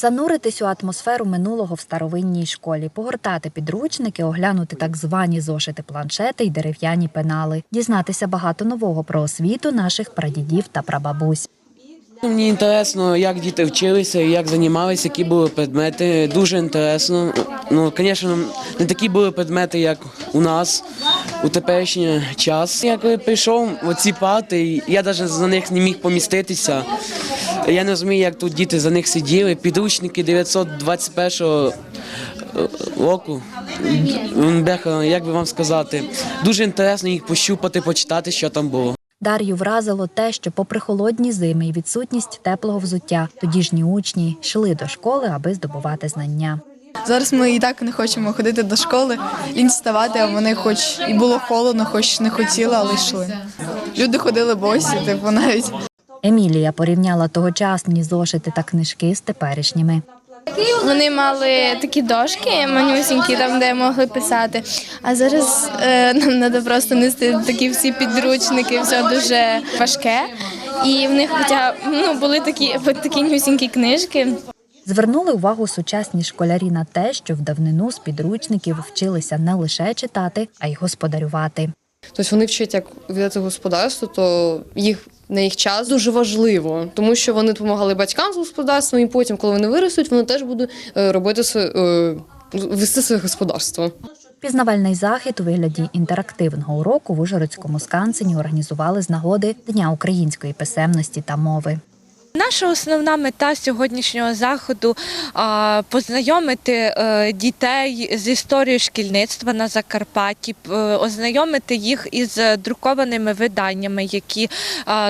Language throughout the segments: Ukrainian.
Зануритись у атмосферу минулого в старовинній школі, погортати підручники, оглянути так звані зошити планшети й дерев'яні пенали, дізнатися багато нового про освіту наших прадідів та прабабусь. Мені інтересно, як діти вчилися, як займалися, які були предмети. Дуже інтересно. Ну, звісно, не такі були предмети, як у нас у теперішній час. Я коли прийшов в ці парти, я навіть за них не міг поміститися. Я не розумію, як тут діти за них сиділи. Підручники 921 року. Як би вам сказати, дуже інтересно їх пощупати, почитати, що там було. Дар'ю вразило те, що, попри холодні зими і відсутність теплого взуття, тодішні учні йшли до школи, аби здобувати знання. Зараз ми і так не хочемо ходити до школи, лінь вставати, а вони хоч і було холодно, хоч не хотіли, але йшли. Люди ходили босі, типу навіть Емілія порівняла тогочасні зошити та книжки з теперішніми. Вони мали такі дошки манюсінькі, там де могли писати. А зараз е, нам треба просто нести такі всі підручники, все дуже важке. І в них хоча ну, були такі, такі нюсінькі книжки. Звернули увагу сучасні школярі на те, що в давнину з підручників вчилися не лише читати, а й господарювати. Тобто вони вчать, як віддати господарство, то їх на їх час дуже важливо, тому що вони допомагали батькам з господарством, і потім, коли вони виростуть, вони теж будуть е, робити е, вести своє господарство. Пізнавальний захід у вигляді інтерактивного уроку в Ужгородському скансені організували з нагоди Дня української писемності та мови. Наша основна мета сьогоднішнього заходу познайомити е, дітей з історією шкільництва на Закарпатті, е, ознайомити їх із друкованими виданнями, які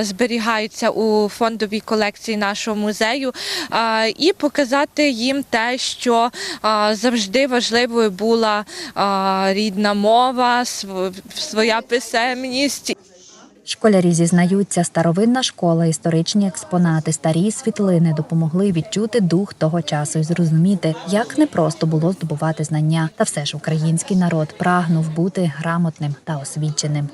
зберігаються у фондовій колекції нашого музею, і показати їм те, що завжди важливою була рідна мова, своя писемність. Школярі зізнаються, старовинна школа, історичні експонати, старі світлини допомогли відчути дух того часу і зрозуміти, як непросто було здобувати знання. Та все ж український народ прагнув бути грамотним та освіченим.